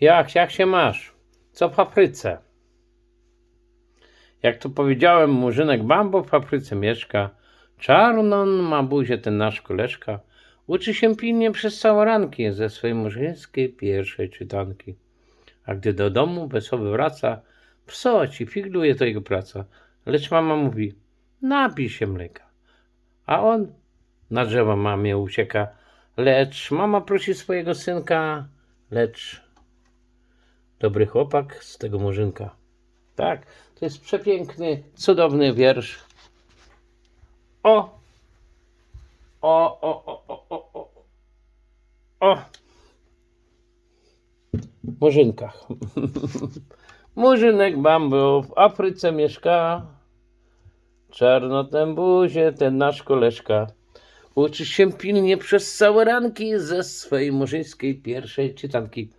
Jak, jak się masz? Co w papryce? Jak to powiedziałem, murzynek bambo w papryce mieszka. Czarną ma buzię ten nasz koleżka. Uczy się pilnie przez całe ranki ze swojej murzyńskiej pierwszej czytanki. A gdy do domu wesoły wraca, psoci, figluje to jego praca. Lecz mama mówi, napij się mleka. A on na drzewo mamie ucieka. Lecz mama prosi swojego synka, lecz dobry chłopak z tego murzynka. Tak, to jest przepiękny, cudowny wiersz. O! O, o, o, o, o, o. O! Murzynkach. Murzynek bambo w Afryce mieszka. Czarno ten buzie, ten nasz koleżka. Uczy się pilnie przez całe ranki ze swojej murzyńskiej pierwszej czytanki.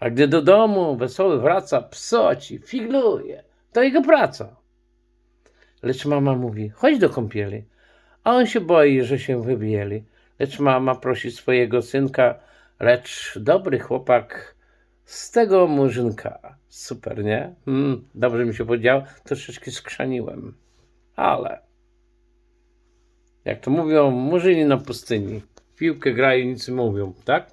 A gdy do domu wesoły wraca, psoci, figluje. To jego praca. Lecz mama mówi, chodź do kąpieli. A on się boi, że się wybieli. Lecz mama prosi swojego synka, lecz dobry chłopak z tego murzynka. Super, nie? Mm, dobrze mi się powiedział, troszeczkę skrzaniłem. Ale, jak to mówią, murzyni na pustyni. W piłkę grają, nic nie mówią, tak?